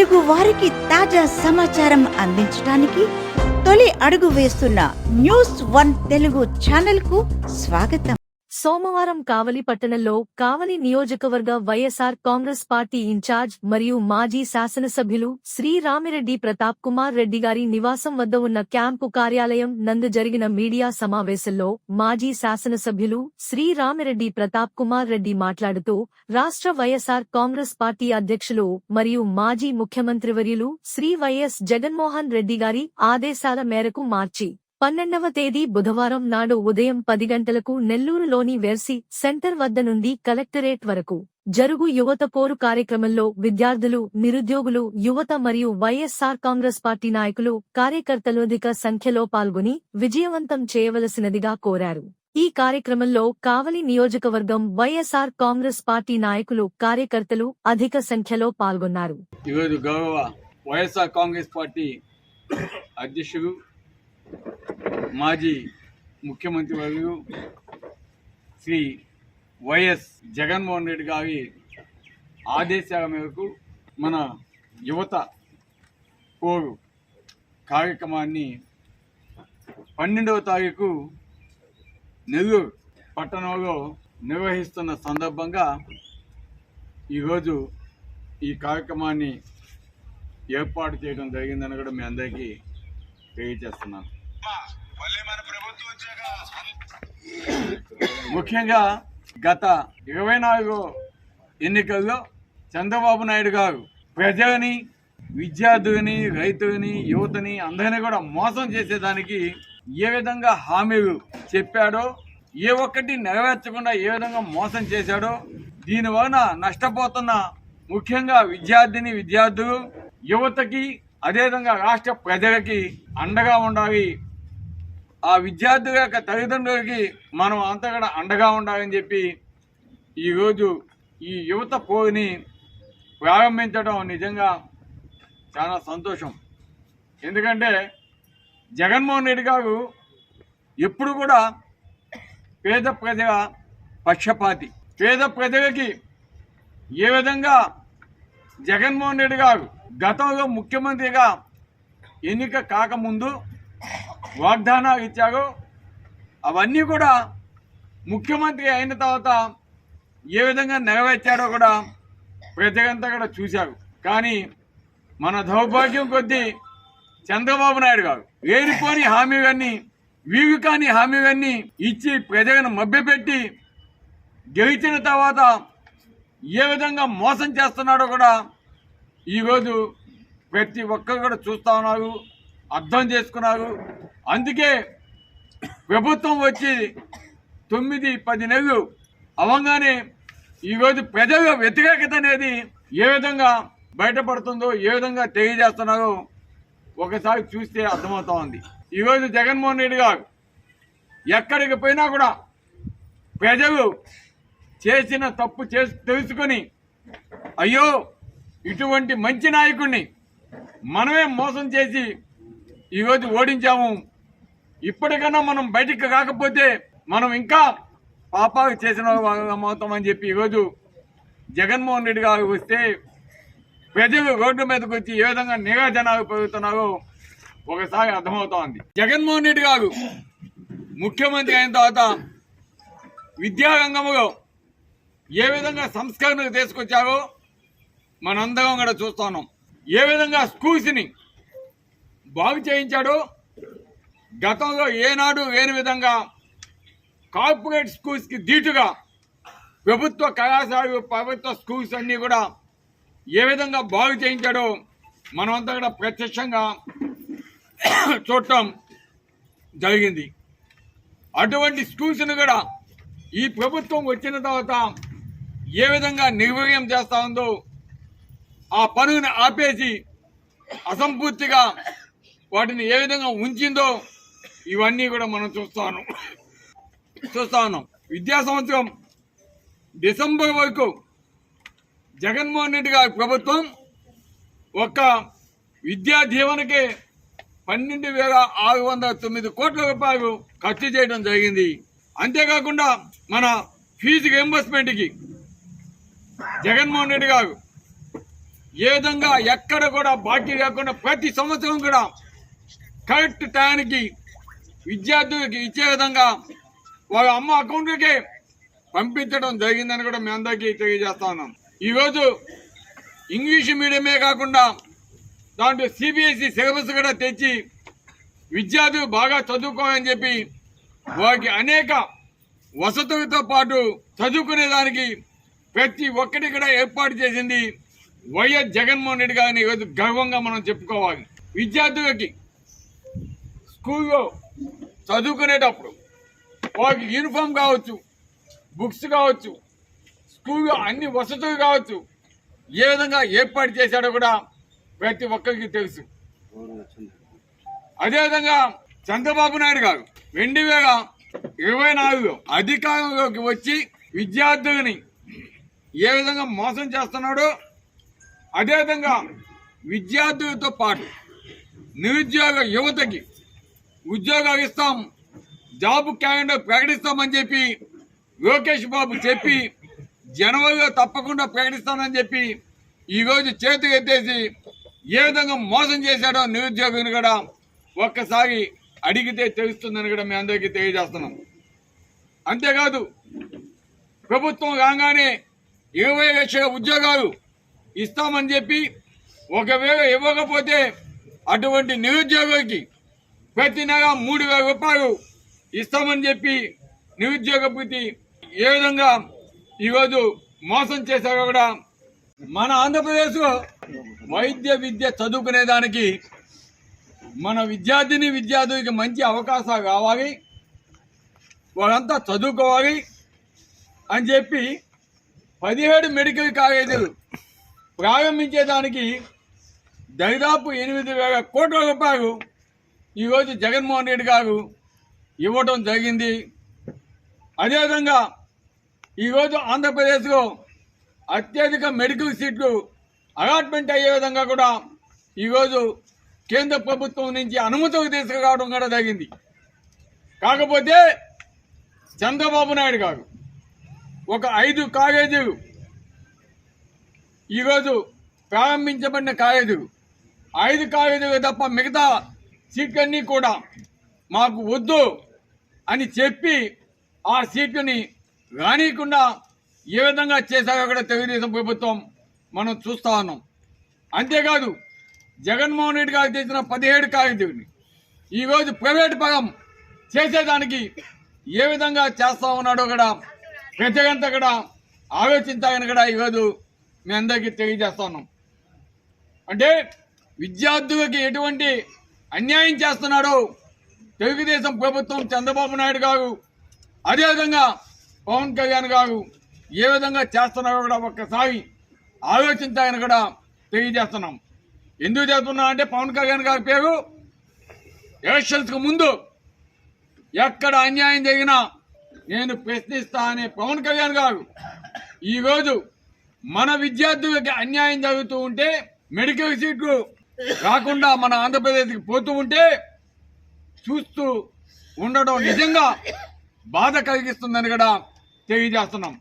తెలుగు వారికి తాజా సమాచారం అందించడానికి తొలి అడుగు వేస్తున్న న్యూస్ వన్ తెలుగు ఛానల్కు స్వాగతం. సోమవారం కావలి పట్టణంలో కావలి నియోజకవర్గ వైఎస్ఆర్ కాంగ్రెస్ పార్టీ ఇన్ఛార్జ్ మరియు మాజీ శాసనసభ్యులు శ్రీ రామిరెడ్డి ప్రతాప్ కుమార్ రెడ్డి గారి నివాసం వద్ద ఉన్న క్యాంపు కార్యాలయం నందు జరిగిన మీడియా సమావేశంలో మాజీ శాసనసభ్యులు శ్రీ రామిరెడ్డి ప్రతాప్ కుమార్ రెడ్డి మాట్లాడుతూ రాష్ట్ర వైఎస్ఆర్ కాంగ్రెస్ పార్టీ అధ్యక్షులు మరియు మాజీ ముఖ్యమంత్రివర్యులు శ్రీ వైఎస్ జగన్మోహన్ రెడ్డి గారి ఆదేశాల మేరకు మార్చి పన్నెండవ తేదీ బుధవారం నాడు ఉదయం పది గంటలకు నెల్లూరులోని వెర్సి సెంటర్ వద్ద నుండి కలెక్టరేట్ వరకు జరుగు యువత పోరు కార్యక్రమంలో విద్యార్థులు నిరుద్యోగులు యువత మరియు వైఎస్ఆర్ కాంగ్రెస్ పార్టీ నాయకులు కార్యకర్తలు అధిక సంఖ్యలో పాల్గొని విజయవంతం చేయవలసినదిగా కోరారు. ఈ కార్యక్రమంలో కావలి నియోజకవర్గం వైఎస్ఆర్ కాంగ్రెస్ పార్టీ నాయకులు కార్యకర్తలు అధిక సంఖ్యలో పాల్గొన్నారు. వైఎస్ఆర్ కాంగ్రెస్ పార్టీ అధ్యక్షుడు మాజీ ముఖ్యమంత్రి వర్యులు శ్రీ వైఎస్ జగన్మోహన్ రెడ్డి గారి ఆదేశాల మేరకు మన యువత కోరు కార్యక్రమాన్ని పన్నెండవ తారీఖు నెల్లూరు పట్టణంలో నిర్వహిస్తున్న సందర్భంగా ఈరోజు ఈ కార్యక్రమాన్ని ఏర్పాటు చేయడం జరిగిందని కూడా మీ అందరికీ తెలియజేస్తున్నాను. ముఖ్యంగా గత ఇరవై నాలుగు ఎన్నికల్లో చంద్రబాబు నాయుడు గారు ప్రజలని విద్యార్థులని రైతుని యువతని అందరినీ కూడా మోసం చేసేదానికి ఏ విధంగా హామీలు చెప్పాడో ఏ ఒక్కటి నెరవేర్చకుండా ఏ విధంగా మోసం చేశాడో దీని వలన నష్టపోతున్న ముఖ్యంగా విద్యార్థిని విద్యార్థులు యువతకి అదేవిధంగా రాష్ట్ర ప్రజలకి అండగా ఉండాలి ఆ విద్యార్థుల యొక్క తల్లిదండ్రులకి మనం అంతా కూడా అండగా ఉండాలని చెప్పి ఈరోజు ఈ యువత పోరుని ప్రారంభించడం నిజంగా చాలా సంతోషం. ఎందుకంటే జగన్మోహన్ రెడ్డి గారు ఎప్పుడు కూడా పేద ప్రజల పక్షపాతి. పేద ప్రజలకి ఏ విధంగా జగన్మోహన్ రెడ్డి గారు గతంలో ముఖ్యమంత్రిగా ఎన్నిక కాకముందు వాగ్దానాలు ఇచ్చారో. అవన్నీ కూడా ముఖ్యమంత్రి అయిన తర్వాత ఏ విధంగా నెరవేర్చాడో కూడా ప్రజలంతా కూడా చూశారు. కానీ మన దౌర్భాగ్యం కొద్దీ చంద్రబాబు నాయుడు గారు వేరుకోని హామీలన్నీ వీగు కాని హామీలన్నీ ఇచ్చి ప్రజలను మభ్యపెట్టి గెలిచిన తర్వాత ఏ విధంగా మోసం చేస్తున్నాడో కూడా ఈరోజు ప్రతి ఒక్కరు కూడా చూస్తూ ఉన్నారు అర్థం చేసుకున్నారు. అందుకే ప్రభుత్వం వచ్చి తొమ్మిది పది నెలలు అవంగానే ఈరోజు ప్రజల వ్యతిరేకత అనేది ఏ విధంగా బయటపడుతుందో ఏ విధంగా తెలియజేస్తున్నారో ఒకసారి చూస్తే అర్థమవుతా ఉంది. ఈరోజు జగన్మోహన్ రెడ్డి గారు ఎక్కడికి పోయినా కూడా ప్రజలు చేసిన తప్పు చేసి తెలుసుకొని అయ్యో ఇటువంటి మంచి నాయకుడిని మనమే మోసం చేసి ఈరోజు ఓడించాము ఇప్పటికన్నా మనం బయటికి కాకపోతే మనం ఇంకా పాపాలు చేసిన వాళ్ళం అవుతామని చెప్పి ఈరోజు జగన్మోహన్ రెడ్డి గారు వస్తే ప్రజలు రోడ్డు మీదకి వచ్చి ఏ విధంగా నిరాజనాలు పెరుగుతున్నారో ఒకసారి అర్థమవుతోంది. జగన్మోహన్ రెడ్డి గారు ముఖ్యమంత్రి అయిన తర్వాత విద్యారంగంలో ఏ విధంగా సంస్కరణలు తీసుకొచ్చారో మనందరం కూడా చూస్తున్నాం. ఏ విధంగా స్కూల్స్ని బాగు చేయించాడో గతంలో ఏనాడు లేని విధంగా కార్పొరేట్ స్కూల్స్కి ధీటుగా ప్రభుత్వ కళాశాలలు ప్రభుత్వ స్కూల్స్ అన్నీ కూడా ఏ విధంగా బాగు చేయించాడో మనమంతా కూడా ప్రత్యక్షంగా చూడటం జరిగింది. అటువంటి స్కూల్స్ను కూడా ఈ ప్రభుత్వం వచ్చిన తర్వాత ఏ విధంగా నిర్వహణం చేస్తా ఉందో ఆ పనుని ఆపేసి అసంపూర్తిగా వాటిని ఏ విధంగా ఉంచిందో ఇవన్నీ కూడా మనం చూస్తాను. చూస్తా ఉన్నాం విద్యా సంవత్సరం డిసెంబర్ వరకు జగన్మోహన్ రెడ్డి గారి ప్రభుత్వం ఒక్క విద్యా దీవెనకి పన్నెండు వేల ఆరు వందల తొమ్మిది కోట్ల రూపాయలు ఖర్చు చేయడం జరిగింది. అంతేకాకుండా మన ఫీజు రియంబర్స్మెంట్కి జగన్మోహన్ రెడ్డి గారు ఏ విధంగా ఎక్కడ కూడా బాకీ లేకుండా ప్రతి సంవత్సరం కూడా కరెక్ట్ టైంకి విద్యార్థులకి ఇచ్చే విధంగా వాళ్ళ అమ్మ అకౌంట్లకే పంపించడం జరిగిందని కూడా మీ అందరికీ తెలియజేస్తా ఉన్నాం. ఈరోజు ఇంగ్లీష్ మీడియమే కాకుండా దాంట్లో సిబిఎస్ఈ సిలబస్ కూడా తెచ్చి విద్యార్థులు బాగా చదువుకోవాలని చెప్పి వారికి అనేక వసతులతో పాటు చదువుకునే దానికి ప్రతి ఒక్కటి కూడా ఏర్పాటు చేసింది వైఎస్ జగన్మోహన్ రెడ్డి గారిని ఈరోజు గర్వంగా మనం చెప్పుకోవాలి. విద్యార్థులకి స్కూల్లో చదువుకునేటప్పుడు వారికి యూనిఫామ్ కావచ్చు బుక్స్ కావచ్చు స్కూల్లో అన్ని వసతులు కావచ్చు ఏ విధంగా ఏర్పాటు చేశాడో కూడా ప్రతి ఒక్కరికి తెలుసు. అదేవిధంగా చంద్రబాబు నాయుడు గారు రెండు వేల ఇరవై నాలుగులో అధికారంలోకి వచ్చి విద్యార్థులని ఏ విధంగా మోసం చేస్తున్నాడో అదేవిధంగా విద్యార్థులతో పాటు నిరుద్యోగ యువతకి ఉద్యోగాలు ఇస్తాం జాబ్ క్యాలెండర్ ప్రకటిస్తామని చెప్పి లోకేష్ బాబు చెప్పి జనవరిలో తప్పకుండా ప్రకటిస్తానని చెప్పి ఈరోజు చేతులు ఎత్తేసి ఏ విధంగా మోసం చేశాడో నిరుద్యోగిని కూడా ఒక్కసారి అడిగితే తెలుస్తుందని కూడా మీ అందరికీ తెలియజేస్తున్నాం. అంతేకాదు ప్రభుత్వం రాగానే ఇరవై లక్షల ఉద్యోగాలు ఇస్తామని చెప్పి ఒకవేళ ఇవ్వకపోతే అటువంటి నిరుద్యోగులకి ప్రతి నెల మూడు వేల రూపాయలు ఇస్తామని చెప్పి నిరుద్యోగ భృతి ఏ విధంగా ఈరోజు మోసం చేశారో కూడా మన ఆంధ్రప్రదేశ్లో వైద్య విద్య చదువుకునే దానికి మన విద్యార్థిని విద్యార్థులకి మంచి అవకాశాలు కావాలి వాళ్ళంతా చదువుకోవాలి అని చెప్పి పదిహేడు మెడికల్ కాలేజీలు ప్రారంభించేదానికి దరిదాపు ఎనిమిది వేల కోట్ల రూపాయలు ఈరోజు జగన్మోహన్ రెడ్డి గారు ఇవ్వటం జరిగింది. అదేవిధంగా ఈరోజు ఆంధ్రప్రదేశ్లో అత్యధిక మెడికల్ సీట్లు అలాట్మెంట్ అయ్యే విధంగా కూడా ఈరోజు కేంద్ర ప్రభుత్వం నుంచి అనుమతులు తీసుకురావడం కూడా జరిగింది. కాకపోతే చంద్రబాబు నాయుడు గారు ఒక ఐదు కాలేజీలు ఈరోజు ప్రారంభించబడిన కాలేజీలు. ఐదు కాలేజీలు తప్ప మిగతా సీట్లన్నీ కూడా మాకు వద్దు అని చెప్పి ఆ సీట్లని రానియకుండా ఏ విధంగా చేశారో కూడా తెలుగుదేశం ప్రభుత్వం మనం చూస్తా ఉన్నాం. అంతేకాదు జగన్మోహన్ రెడ్డి గారు తెచ్చిన పదిహేడు కాగితాన్ని ఈరోజు ప్రైవేట్ పరం చేసేదానికి ఏ విధంగా చేస్తా ఉన్నాడో కూడా ప్రజలంతా కూడా ఆలోచించాలని కూడా ఈరోజు మీ అందరికీ తెలియజేస్తా ఉన్నాం. అంటే విద్యార్థులకి ఎటువంటి అన్యాయం చేస్తున్నాడో. తెలుగుదేశం ప్రభుత్వం చంద్రబాబు నాయుడు గారు. అదేవిధంగా పవన్ కళ్యాణ్ గారు ఏ విధంగా చేస్తున్నారో కూడా ఒక్కసారి ఆలోచించాలని కూడా తెలియజేస్తున్నాం. ఎందుకు చేస్తున్నా అంటే పవన్ కళ్యాణ్ గారి పేరు ఎలక్షన్స్కి ముందు ఎక్కడ అన్యాయం జరిగినా నేను ప్రశ్నిస్తా అనే పవన్ కళ్యాణ్ గారు ఈరోజు మన విద్యార్థులకి అన్యాయం జరుగుతూ ఉంటే మెడికల్ సీట్లు రాకుండా మన ఆంధ్రప్రదేశ్కి పోతూ ఉంటే చూస్తూ ఉండడం నిజంగా బాధ కలిగిస్తుందని కూడా తెలియజేస్తున్నాం.